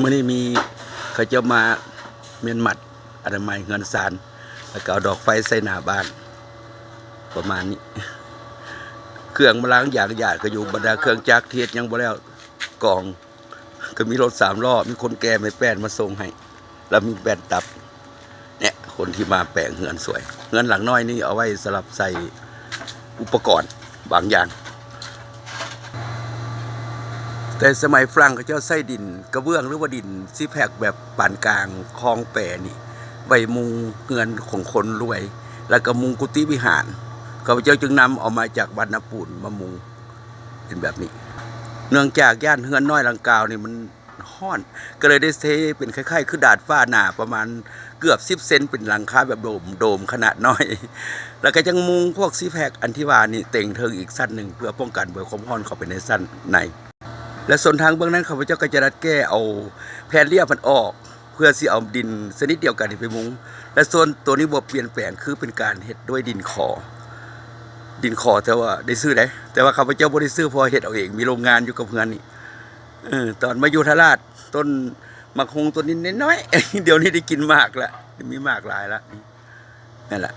มื่อนี้มีเขาจะมาเมียนหมัดอนามัยเงินสารแล้วก็เอาดอกไฟใส่หน้าบ้าน ประมาณนี้ เครื่องมาล้างอย่างหยาดก็อยู่บรรดาเครื่องจักรเทียดยังบ่แล้วกล่อง ก็มีรถสามล้อมีคนแก่ไม่แป้นมาส่งให้แล้วมีแป้นตับ เนี่ยคนที่มาแปลงเฮือนสวยเฮือนหลังน้อยนี่เอาไว้สลับใส่อุปกรณ์บางอย่าง แต่สมัยฝรั่งเขาเจ้าใส่ดิน กระเบื้องหรือว่าดินซีแพคแบบปานกลางคลองแปรนี่ใบมุงเงินของคนรวย แล้วก็มุงกุฏิวิหารเขาพเจ้าจึงนำเอามาจากบรรณปูนมามุงเป็นแบบนี้ เนื่องจากย่านเฮือนน้อยหลังกาวนี่มันห้อน ก็เลยได้เทเป็นคล้ายๆคือดาดฟ้าหนาประมาณเกือบสิบเซนเป็นหลังคาแบบโดมโดมขนาดน้อย แล้วก็ยังมุงพวกซีแพคอันที่ว่านี่เต่งเทิงอีกสั้นหนึ่งเพื่อป้องกันเบอร์ความร้อนเข้าไปในสั้นใน และส่วนทางเบื้องนั้นข้าพเจ้าก็จะรัดแก้เอาแผ่นเรียบมันออก เพื่อสิเอาดินชนิดเดียวกันนี่ไปมุงและส่วนตัวนี้บ่เปลี่ยนแปลงคือเป็นการเฮ็ดด้วยดินขอ ดินขอแต่ว่าได้ซื้อได้แต่ว่าข้าพเจ้าบ่ได้ซื้อพอเฮ็ดเอาเองมีโรงงานอยู่กับเพื่อนนี่เออตอนมาอยู่ทราชต้นมักฮงต้นนี้น้อยๆเดี๋ยวนี้ได้กินมากละมีมากหลายละนั่นแหละ